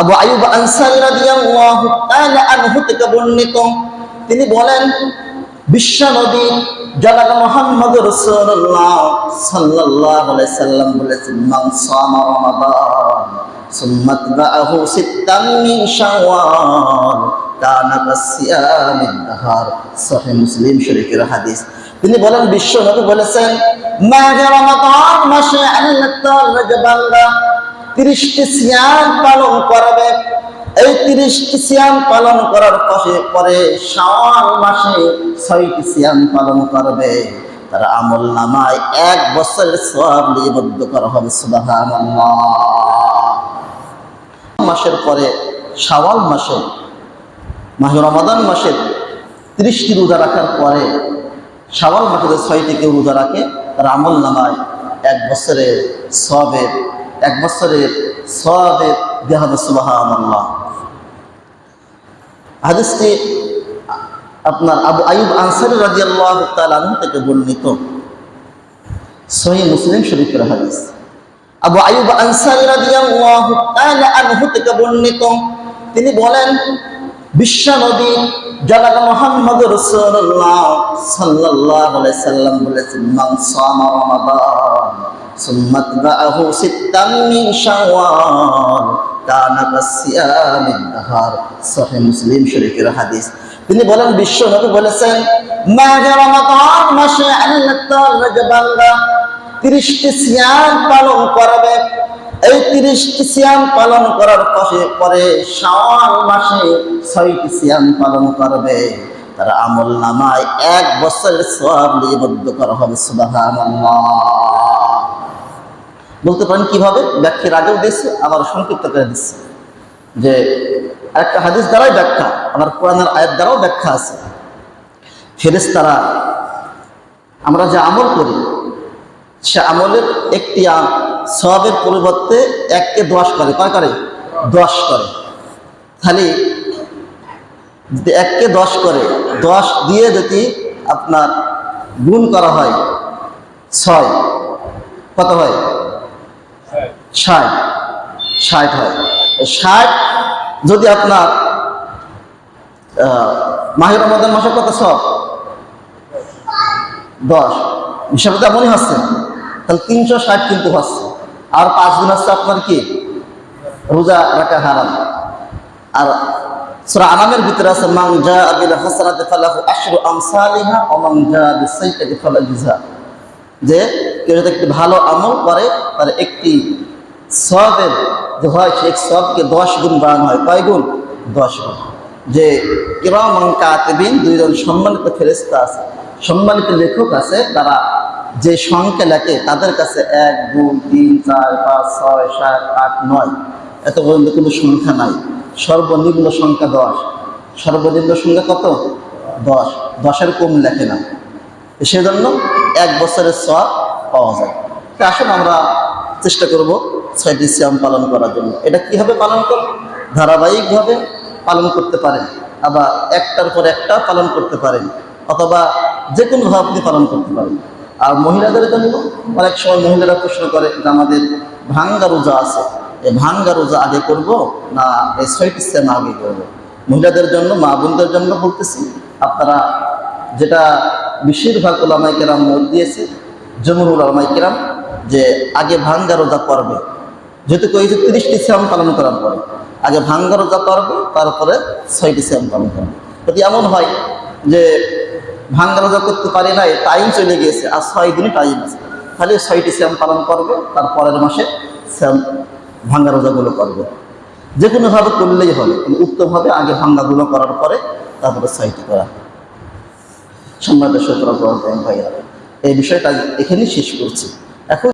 আবু আয়ুব আনসারী রাদিয়াল্লাহু তাআলা আনহু থেকে বর্ণিত। তিনি বলেন, বিশ্বনবী জনাব মুহাম্মদ রাসূলুল্লাহ সাল্লাল্লাহু আলাইহি সাল্লাম বলেছেন, মান সামা রমাদান, সুম্মা তাবাহু সিত্তাম মিন শাওয়াল, কানা কাসিয়ামিদ দাহার সহিহ মুসলিম শরীফের হাদিস। তিনি বলেন বিশ্ব নবী বলেছেন মাহে রমাদান মাসে আল্লাহ তাআলা যে তিরিশটি সিয়াম পালন করবে। এই তিরিশটি সিয়াম পালন করার পরে পরে শাওয়াল মাসে ছয়টি সিয়াম পালন করবে। তার আমল নামায় এক বছরের সব লিপিবদ্ধ করা হবে মাসের পরে, শাওয়াল মাসে মাহে রমাদান মাসের তিরিশটি রোজা রাখার পরে, শাওয়াল মাসে ছয়টি কেউ রোজা রাখে, তার আমল নামায় এক বছরের সবের এক বছরের সবের দেওয়া হবে সুবহানাল্লাহ। হাদিসটি আপনার আবু আয়ুব আনসারি তাআলা আনহু থেকে বর্ণিত। সহিহ মুসলিম শরীফের হাদিস। আবু আয়ুব আনসারি তাআলা আনহু থেকে বর্ণিত। তিনি বলেন, বিশ্বনবী জনাব মুহাম্মদ রাসূলুল্লাহ সাল্লাল্লাহু আলাইহি সাল্লাম বলেছেন রমাদান। কাসিয়ামিদ দাহার সহিহ মুসলিম শরীফের হাদিস। তিনি বলেন বিশ্ব নবী বলেছেন মাহে রমাদান মাসে আল্লাহ তাআলা যে বান্দা 30টি সিয়াম পালন করবে। এই 30টি সিয়াম পালন করার পরে পরে শাওয়াল মাসে 6টি সিয়াম পালন করবে। তার আমল নামায় এক বছরের সওয়াব লিপিবদ্ধ করা হবে, সুবহানাল্লাহ। বলতে পারেন কীভাবে? ব্যাখ্যার আগেও দিয়েছে আবার সংক্ষিপ্ত করে দিচ্ছে। যে একটা হাদিস দ্বারাই ব্যাখ্যা আবার কোরআনের আয়াত দ্বারাও ব্যাখ্যা আছে। ফেরেশতারা, আমরা যে আমল করি, সে আমলের একটি সবের পরিবর্তে এককে দশ করে। কয় করে? দশ করে। খালি যদি এককে দশ করে, দশ দিয়ে যদি আপনার গুণ করা হয়, ছয়, কত হয়? ষাট ষাট হয়। ষাট যদি আপনার মাহির রমাদান মাসে কত সব দশ। হিসাবে তো এমনই হচ্ছে। তাহলে তিনশো ষাট কিন্তু হচ্ছে। আর পাঁচ দিন হচ্ছে আপনার কি? রোজা রাখা হারাম। আর সূরা আনামের ভিতরে আছে, মান জা বিল হাসানাতি ফালাহু আশরু আমসালিহা ওয়া মান জা বিসাইয়্যাতি ফালাহু জিজা যে কেউ যদি একটি ভালো আমল করে, তার একটি সবের যে হয় সেই সবকে দশ গুণ বাড়ানো হয়। কয় গুণ? দশ গুণ। যে কিরামান কাতিবিন দুইজন সম্মানিত ফেরেস্তা আছে। সম্মানিত লেখক আছে, তারা যে সংখ্যা লেখে তাদের কাছে এক, দুই, তিন, চার, পাঁচ, ছয়, সাত, আট, নয়। এত পর্যন্ত কোনো সংখ্যা নাই। সর্বনিম্ন সংখ্যা দশ। সর্বনিম্ন সংখ্যা কত? দশ। দশের কম লেখে না। সেজন্য এক বছরের সব পাওয়া যায়। তো আসুন আমরা চেষ্টা করব ছয়টি সিয়াম পালন করার জন্য। এটা কীভাবে পালন করব ধারাবাহিকভাবে পালন করতে পারেন, আবার একটার পর একটা পালন করতে পারেন, অথবা যে কোনোভাবে আপনি পালন করতে পারেন। আর মহিলাদের জন্য অনেক সময় মহিলারা প্রশ্ন করে যে আমাদের ভাঙ্গা রোজা আছে, এই ভাঙ্গা রোজা আগে করব না এই ছয়টি সিয়াম আগে করব? মহিলাদের জন্য, মা বোনদের জন্য বলতেছি, আপনারা যেটা বেশিরভাগ ওলামাই কেরাম মত দিয়েছে জমুর ওলামাই কেরাম, যে আগে ভাঙ্গা রোজা করবে যেহেতু কয়েছে তিরিশটি শ্যাম পালন করার পরে, আগে ভাঙ্গা রোজা করবে তারপরে ছয়টি শ্যাম পালন করবে যদি এমন হয় যে ভাঙ্গা রোজা করতে পারি নাই টাইম চলে গিয়েছে, আর ছয় দিনই টাইম আছে, তাহলে ছয়টি শ্যাম পালন করবে, তার পরের মাসে শ্যাম ভাঙ্গা রোজাগুলো করবে। যে কোনোভাবে করলেই হবে কিন্তু উত্তমভাবে আগে ভাঙ্গাগুলো করার পরে তারপরে ছয়টি করা সম্রাটের সূত্র ভাইয়েরা, এই বিষয়টা এখানেই শেষ করছি। এখন